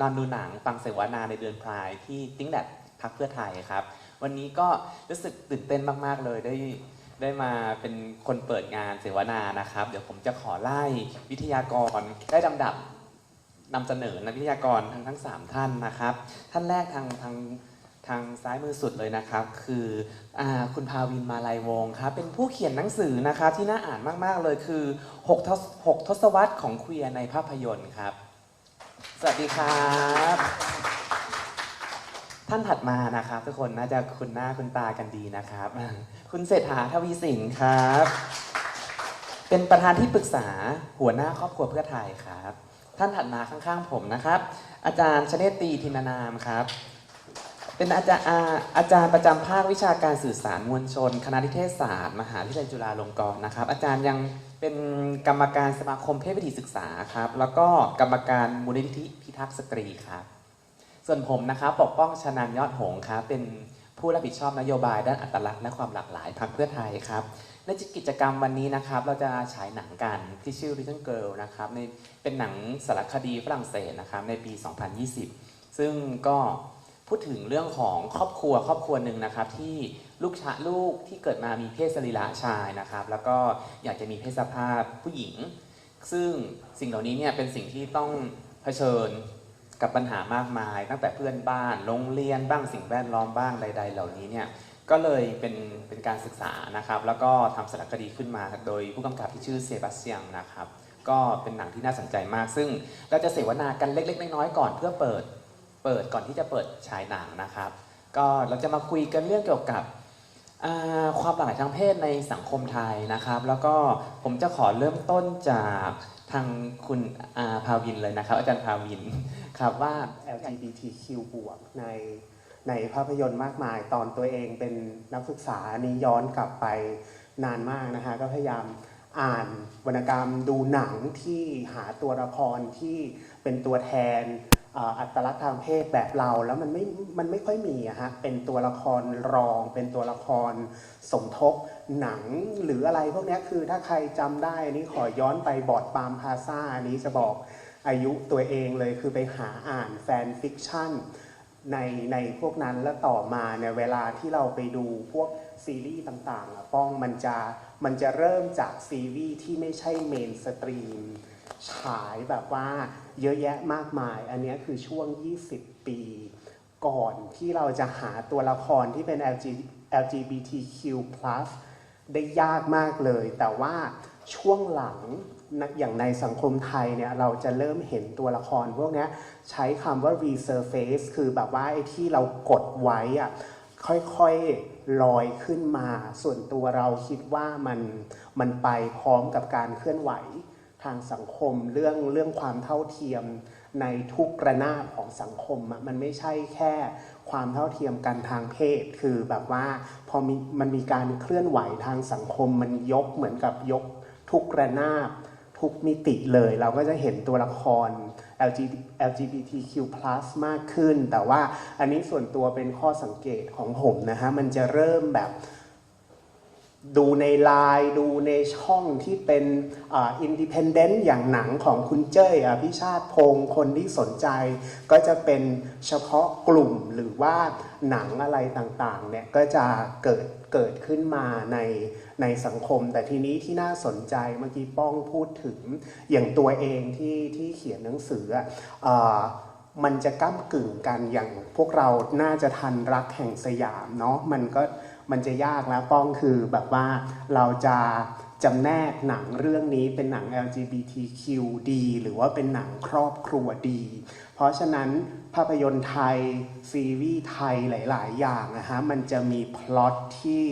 นอนดูหนังฟังเสวนาในเดือนพรายที่ติ้งแดดพักเพื่อไทยครับ วันนี้ก็รู้สึกตื่นเต้นมาก ๆ เลยได้ได้มาเป็นคนเปิดงานเสวนานะครับ เดี๋ยวผมจะขอไล่วิทยากรได้ลำดับนำเสนอนักวิทยากรทั้งทั้งสามท่านนะครับ ท่านแรกทางทางทางซ้ายมือสุดเลยนะครับ คืออคุณภาวินมาลัยวงครับเป็นผู้เขียนหนังสือนะครับที่น่าอ่านมาก ๆ เลยคือ 6 ทศทศวรรษของเคลียร์ในภาพยนตร์ครับ สวัสดีครับ ท่านถัดมานะครับ ทุกคนน่าจะคุ้นหน้าคุ้นตากันดีนะครับ คุณเศรษฐาทวีสินครับ เป็นประธานที่ปรึกษาหัวหน้าครอบครัวเพื่อไทยครับ ท่านถัดมาข้างๆผมนะครับ อาจารย์ชเนตตีทินานามครับ เป็นอาจารย์อาอาจารย์ประจำภาควิชาการสื่อสารมวลชน คณะนิเทศศาสตร์ มหาวิทยาลัยจุฬาลงกรณ์นะครับ อาจารย์ยัง เป็นกรรมการสมาคมเพศวิถีศึกษาครับ แล้วก็กรรมการมูลนิธิพิทักษ์สตรีครับ ส่วนผมนะครับปกป้องชนานยอดหงครับเป็นผู้รับผิดชอบนโยบายด้านอัตลักษณ์และความหลากหลายพรรคเพื่อไทยครับในกิจกรรมวันนี้นะครับ เราจะฉายหนังกันที่ชื่อ Little Girl นะครับในเป็นหนังสารคดีฝรั่งเศสนะครับในปี 2020 ซึ่งก็พูดถึงเรื่องของครอบครัวครอบครัวหนึ่งนะครับที่ ลูกชะลูกที่เกิดมามีเพศสรีระชายนะครับ แล้วก็อยากจะมีเพศสภาพผู้หญิง ซึ่งสิ่งเหล่านี้เนี่ยเป็นสิ่งที่ต้องเผชิญกับปัญหามากมาย ตั้งแต่เพื่อนบ้านโรงเรียนบ้างสิ่งแวดล้อมบ้างใด ๆ เหล่านี้เนี่ยก็เลยเป็นเป็นการศึกษานะครับ แล้วก็ทำสารคดีขึ้นมาโดยผู้กำกับที่ชื่อเซบาสเตียงนะครับ ก็เป็นหนังที่น่าสนใจมาก ซึ่งเราจะเสวนากันเล็ก ๆ น้อยๆก่อนเพื่อเปิด เปิดก่อนที่จะเปิดฉายหนังนะครับ ก็เราจะมาคุยกันเรื่องเกี่ยวกับ ความหลากหลายทางเพศในสังคมไทยนะครับ แล้วก็ผมจะขอเริ่มต้นจากทางคุณอาภาวินเลยนะครับ อาจารย์ภาวินครับว่า LGBTQ บวกในในภาพยนตร์มากมาย ตอนตัวเองเป็นนักศึกษานี่ย้อนกลับไปนานมากนะคะก็พยายามอ่านวรรณกรรมดูหนังที่หาตัวละครที่เป็นตัวแทน อัตลักษณ์ทางเพศแบบเราแล้วมันไม่มันไม่ค่อยมีอะฮะเป็นตัวละครรอง เป็นตัวละครสมทบหนังหรืออะไรพวกนี้คือถ้าใครจำได้อันนี้ขอย้อนไปบอดปามพาซาอันนี้จะบอกอายุตัวเองเลยคือไปหาอ่านแฟนฟิกชั่นในในพวกนั้นแล้วต่อมาเนี่ยเวลาที่เราไปดูพวกซีรีส์ต่างๆอะป้องมันจะมันจะเริ่มจากซีรีส์ที่ไม่ใช่เมนสตรีม ฉายแบบว่าเยอะแยะมากมาย อันนี้คือช่วง 20 ปี ก่อนที่เราจะหาตัวละครที่เป็น LG LGBTQ+ ได้ยากมากเลย แต่ว่าช่วงหลังอย่างในสังคมไทยเนี่ยเราจะเริ่มเห็นตัวละครพวกนี้ใช้คำว่า resurface คือแบบว่าไอ้ที่เรากดไว้อะค่อยๆลอยขึ้นมา ส่วนตัวเราคิดว่ามันมันไปพร้อมกับการเคลื่อนไหว ทางสังคมเรื่องเรื่องความเท่าเทียมในทุกระนาบของสังคมอะมันไม่ใช่แค่ความเท่าเทียมกันทางเพศ คือแบบว่าพอมีมันมีการเคลื่อนไหวทางสังคมมันยกเหมือนกับยกทุกระนาบทุกมิติเลย เราก็จะเห็นตัวละคร LG LGBTQ+ มากขึ้น แต่ว่าอันนี้ส่วนตัวเป็นข้อสังเกตของผมนะฮะมันจะเริ่มแบบ ดูในไลน์ดูในช่องที่เป็นอินดิเพนเดนต์อย่างหนังของคุณเจ้ยอภิชาติพงศ์คนที่สนใจ ก็จะเป็นเฉพาะกลุ่มหรือว่าหนังอะไรต่างๆเนี่ยก็จะเกิดเกิดขึ้นมาในในสังคม แต่ทีนี้ที่น่าสนใจเมื่อกี้ป้องพูดถึงอย่างตัวเองที่ที่เขียนหนังสืออะเอ่อมันจะก้ากึ่งกันอย่างพวกเราน่าจะทันรักแห่งสยามเนาะมันก็ มันจะยากแล้วป้องคือแบบว่าเราจะจำแนกหนังเรื่องนี้เป็นหนัง LGBTQ ดีหรือว่าเป็นหนังครอบครัวดี เพราะฉะนั้นภาพยนตร์ไทย ซีรีส์ไทยหลาย ๆ อย่างนะฮะมันจะมีพล็อตที่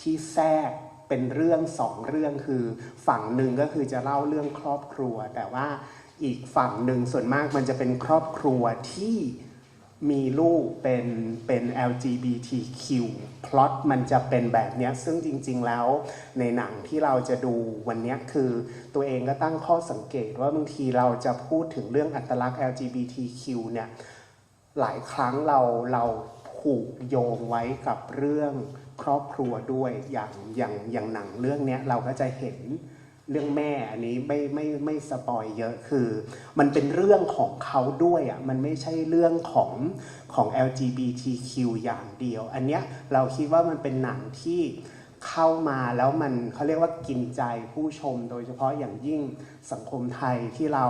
ที่แทรกเป็นเรื่องสองเรื่องคือ ฝั่งหนึ่งก็คือจะเล่าเรื่องครอบครัว แต่ว่าอีกฝั่งหนึ่งส่วนมากมันจะเป็นครอบครัวที่ มีลูกเป็นเป็น LGBTQ พล็อตมันจะเป็นแบบเนี้ยซึ่งจริง ๆ แล้วในหนังที่เราจะดูวันเนี้ยคือตัวเองก็ตั้งข้อสังเกตว่าบางทีเราจะพูดถึงเรื่องอัตลักษณ์ LGBTQ เนี่ยหลายครั้งเราเราผูกโยงไว้กับเรื่องครอบครัวด้วยอย่างอย่างอย่างหนังเรื่องเนี้ยเราก็จะเห็น เรื่องแม่อันนี้ไม่ไม่ไม่สปอยเยอะคือ มันเป็นเรื่องของเขาด้วยอะมันไม่ใช่เรื่องของของ LGBTQ อย่างเดียว อันเนี้ยเราคิดว่ามันเป็นหนังที่เข้ามาแล้วมันเขาเรียกว่ากินใจผู้ชมโดยเฉพาะอย่างยิ่งสังคมไทยที่เรา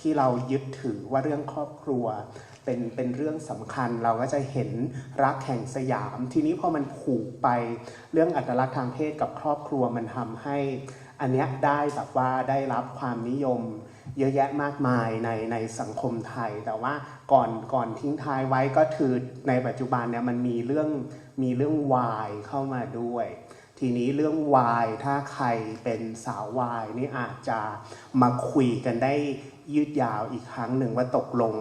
ที่เรายึดถือว่าเรื่องครอบครัว เป็นเป็นเรื่องสำคัญเราก็จะเห็นรักแห่งสยาม ทีนี้พอมันผูกไปเรื่องอัตลักษณ์ทางเพศกับครอบครัวมันทำให้ อันเนี้ยได้แบบว่าได้รับความนิยมเยอะแยะมากมายในในสังคมไทย แต่ว่าก่อนก่อนทิ้งท้ายไว้ก็คือในปัจจุบันเนี่ยมันมีเรื่องมีเรื่องวายเข้ามาด้วย ทีนี้เรื่องวายถ้าใครเป็นสาววายนี่อาจจะมาคุยกันได้ยืดยาวอีกครั้งหนึ่งว่าตกลง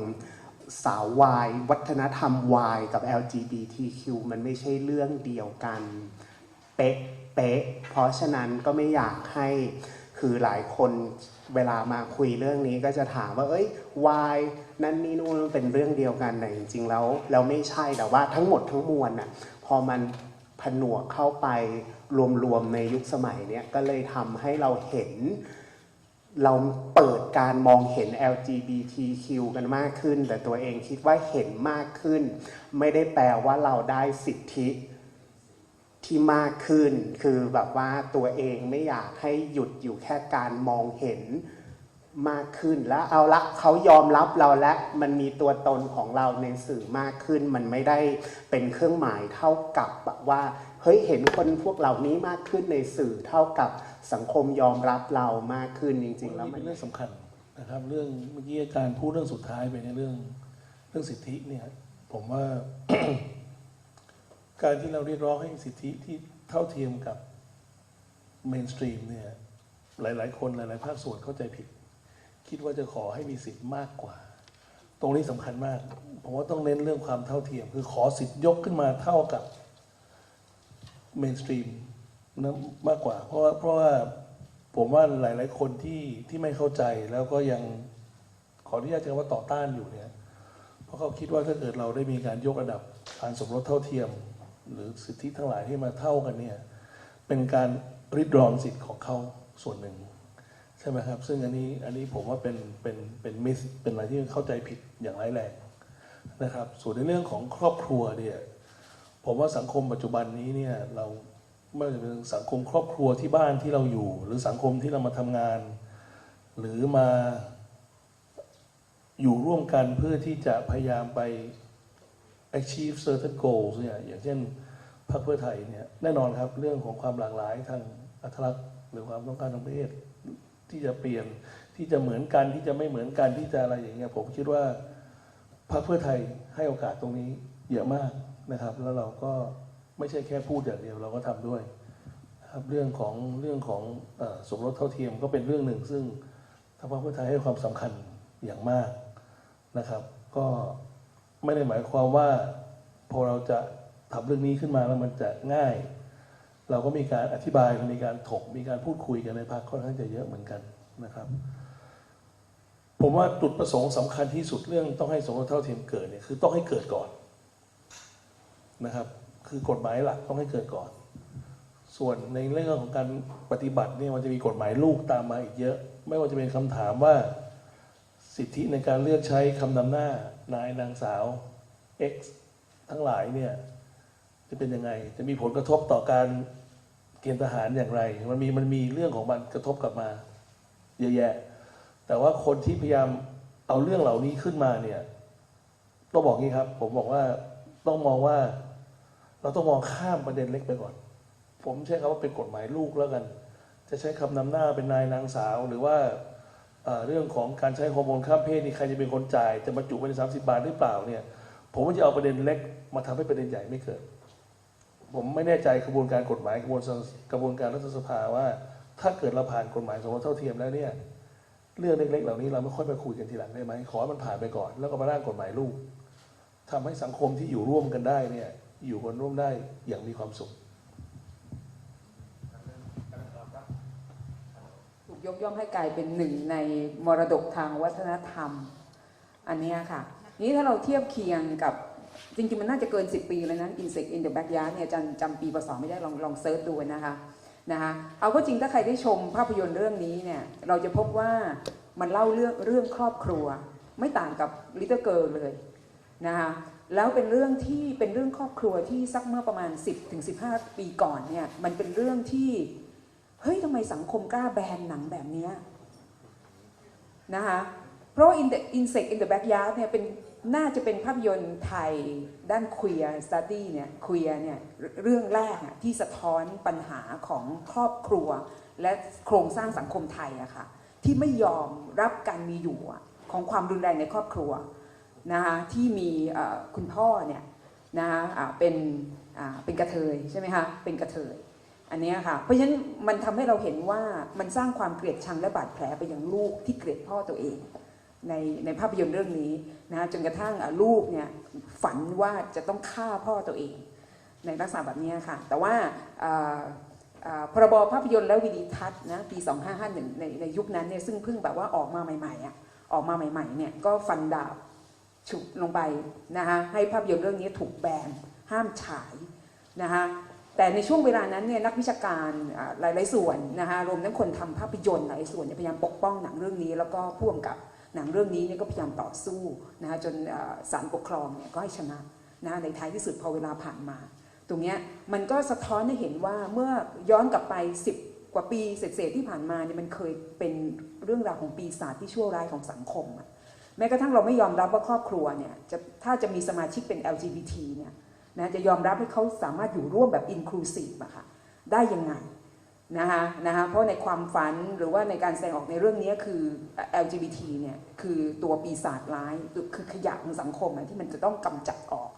สาววายวัฒนธรรมวายกับ LGBTQ มันไม่ใช่เรื่องเดียวกัน เป๊ะ เป๊ะ เพราะฉะนั้นก็ไม่อยากให้คือหลายคนเวลามาคุยเรื่องนี้ก็จะถามว่า เอ้ยวายนั่นนี่นู่นเป็นเรื่องเดียวกันแต่จริงๆแล้วแล้วไม่ใช่แต่ว่าทั้งหมดทั้งมวลน่ะพอมันผนวกเข้าไปรวมๆในยุคสมัยเนี้ยก็เลยทำให้เราเห็น เราเปิดการมองเห็น LGBTQ กันมากขึ้น แต่ตัวเองคิดว่าเห็นมากขึ้น ไม่ได้แปลว่าเราได้สิทธิ ที่มากขึ้น คือแบบว่าตัวเองไม่อยากให้หยุดอยู่แค่การมองเห็นมากขึ้นแล้วเอาละเขายอมรับเราและมันมีตัวตนของเราในสื่อมากขึ้น มันไม่ได้เป็นเครื่องหมายเท่ากับแบบว่าเฮ้ยเห็นคนพวกเหล่านี้มากขึ้นในสื่อเท่ากับสังคมยอมรับเรามากขึ้นจริง ๆ แล้วมัเป็นนเรื่องสำคัญนะครับ เรื่องเมื่อกี้อาจารย์พูดเรื่องสุดท้ายไปในเรื่อง เรื่องสิทธิเนี่ยผมว่า การที่เราเรียกร้องให้สิทธิที่เท่าเทียมกับเมนสตรีมเนี่ยหลาย ๆ คนหลาย ๆ ภาคส่วนเข้าใจผิด คิดว่าจะขอให้มีสิทธิ์มากกว่า ตรงนี้สำคัญมาก ผมว่าต้องเน้นเรื่องความเท่าเทียม คือขอสิทธิ์ยกขึ้นมาเท่ากับเมนสตรีมนะมากกว่า เพราะว่าเพราะว่าผมว่าหลาย ๆ คนที่ที่ไม่เข้าใจแล้วก็ยังขออนุญาตใช้คำว่าต่อต้านอยู่เนี่ย เพราะเขาคิดว่าถ้าเกิดเราได้มีการยกระดับการสมรสเท่าเทียม หรือสิทธิทั้งหลายที่มาเท่ากันเนี่ยเป็นการริดรอนสิทธิ์ของเขาส่วนหนึ่งใช่ไหมครับ ซึ่งอันนี้อันนี้ผมว่าเป็นเป็นเป็นมิสเป็นอะไรที่เข้าใจผิดอย่างร้ายแรงนะครับ ส่วนในเรื่องของครอบครัวเนี่ยผมว่าสังคมปัจจุบันนี้เนี่ยเราไม่ว่าจะเป็นสังคมครอบครัวที่บ้านที่เราอยู่ หรือสังคมที่เรามาทำงาน หรือมาอยู่ร่วมกันเพื่อที่จะพยายามไป achieve certain goals เนี่ยอย่างเช่นพรรคเพื่อไทยเนี่ยแน่นอนครับเรื่องของความหลากหลายทางอัตลักษณ์หรือความต้องการทางเพศที่จะเปลี่ยนที่จะเหมือนกันที่จะไม่เหมือนกันที่จะอะไรอย่างเงี้ยผมคิดว่าพรรคเพื่อไทยให้โอกาสตรงนี้เยอะมากนะครับ แล้วเราก็ไม่ใช่แค่พูดอย่างเดียวเราก็ทำด้วยนะครับเรื่องของเรื่องของอสมรสเท่าเทียมก็เป็นเรื่องหนึ่ง ซึ่งทางพรรคเพื่อไทยให้ความสำคัญอย่างมากนะครับ ก็ ไม่ได้หมายความว่าพอเราจะทำเรื่องนี้ขึ้นมาแล้วมันจะง่าย เราก็มีการอธิบายมีการถกมีการพูดคุยกันในพรรคค่อนข้างจะเยอะเหมือนกันนะครับ ผมว่าจุดประสงค์สำคัญที่สุดเรื่องต้องให้สมรสเท่าเทียมเกิดเนี่ยคือต้องให้เกิดก่อนนะครับ คือกฎหมายหลักต้องให้เกิดก่อน ส่วนในเรื่องของการปฏิบัติเนี่ยมันจะมีกฎหมายลูกตามมาอีกเยอะ ไม่ว่าจะเป็นคำถามว่า สิทธิในการเลือกใช้คำนำหน้านายนางสาว X ทั้งหลายเนี่ยจะเป็นยังไง จะมีผลกระทบต่อการเกณฑ์ทหารอย่างไร มันมีมันมีเรื่องของมันกระทบกลับมา เยอะแยะ แต่ว่าคนที่พยายามเอาเรื่องเหล่านี้ขึ้นมาเนี่ยต้องบอกงี้ครับ ผมบอกว่าต้องมองว่า เราต้องมองข้ามประเด็นเล็กไปก่อน ผมใช้คำว่าเป็นกฎหมายลูกแล้วกัน จะใช้คำนำหน้าเป็นนายนางสาวหรือว่า เรื่องของการใช้ฮอร์โมนข้ามเพศนี่ใครจะเป็นคนจ่ายจะบรรจุไว้ในสามสิบาทหรือเปล่าเนี่ยผมว่าจะเอาประเด็นเล็กมาทำให้ประเด็นใหญ่ไม่เกิด ผมไม่แน่ใจกระบวนการกฎหมายกระบวนกระบวนการรัฐสภาว่า ถ้าเกิดเราผ่านกฎหมายสมรสเท่าเทียมแล้วเนี่ยเรื่องเล็กๆ เหล่านี้เราไม่ค่อยไปคุยกันทีหลังได้ไหมขอให้มันผ่านไปก่อน แล้วก็มาร่างกฎหมายลูกทำให้สังคมที่อยู่ร่วมกันได้เนี่ยอยู่กันร่วมได้อย่างมีความสุข ถูก ยกย่องให้กลายเป็นหนึ่งในมรดกทางวัฒนธรรม อันนี้ค่ะนี้ถ้าเราเทียบเคียงกับจริงๆ มันน่าจะเกิน 10 ปีแล้วนะ Insect in the Backyard เนี่ยจารย์จำปีพศไม่ได้ลองลองเซิร์ชดูนะคะนะคะเอาก็จริงถ้าใครได้ชมภาพยนตร์เรื่องนี้เนี่ยเราจะพบว่ามันเล่าเรื่องเรื่องครอบครัว ไม่ต่างกับ Little Girl เลยนะคะแล้วเป็นเรื่องที่เป็นเรื่องครอบครัวที่สักเมื่อประมาณ 10ถึง15 ปีก่อนเนี่ยมันเป็นเรื่องที่ เฮ้ยทำไมสังคมกล้าแบนหนังแบบนี้นะคะเพราะ In the Insect in the Backyard เนี่ยเป็นน่าจะเป็นภาพยนตร์ไทยด้าน queer study เนี่ย queer เนี่ยเรื่องแรกที่สะท้อนปัญหาของครอบครัว และโครงสร้างสังคมไทยอะค่ะที่ไม่ยอมรับการมีอยู่ของความรุนแรงในครอบครัวนะคะที่มีคุณพ่อเนี่ยนะคะเป็นเป็นกระเทยใช่ไหมคะเป็นกระเทย อันนี้ค่ะ เพราะฉะนั้นมันทำให้เราเห็นว่ามันสร้างความเกลียดชังและบาดแผลไปยังลูกที่เกลียดพ่อตัวเอง ในในภาพยนตร์เรื่องนี้นะคะจนกระทั่งลูกเนี่ยฝันว่าจะต้องฆ่าพ่อตัวเอง ในลักษณะแบบนี้ค่ะ แต่ว่าอ่าอ่าพรบภาพยนตร์และวิดีทัศน์นะปี 2551 ในในยุคนั้นเนี่ยซึ่งเพิ่งแบบว่าออกมาใหม่ๆอะออกมาใหม่ๆเนี่ยก็ฟันดาบฉุกลงไปนะคะให้ภาพยนตร์เรื่องนี้ถูกแบนห้ามฉายนะคะ แต่ในช่วงเวลานั้นเนี่ยนักวิชาการหลายๆส่วนนะคะรวมทั้งคนทำภาพยนตร์หลายส่วนพยายามปกป้องหนังเรื่องนี้ แล้วก็พ่วงกับหนังเรื่องนี้เนี่ยก็พยายามต่อสู้นะคะจนศาลปกครองเนี่ยก็ให้ชนะนะในท้ายที่สุดพอเวลาผ่านมา ตรงเนี้ยมันก็สะท้อนให้เห็นว่าเมื่อย้อนกลับไป 10 กว่าปีเศษที่ผ่านมาเนี่ยมันเคยเป็นเรื่องราวของปีศาจที่ชั่วร้ายของสังคมแม้กระทั่งเราไม่ยอมรับว่าครอบครัวเนี่ยจะถ้าจะมีสมาชิกเป็น LGBT เนี่ย นะจะยอมรับให้เขาสามารถอยู่ร่วมแบบอินคลูซีฟอะค่ะได้ยังไงนะคะนะคะเพราะในความฝันหรือว่าในการแสดงออกในเรื่องนี้คือ LGBT เนี่ยคือตัวปีศาจร้ายคือขยะของสังคมที่มันจะต้องกำจัดออก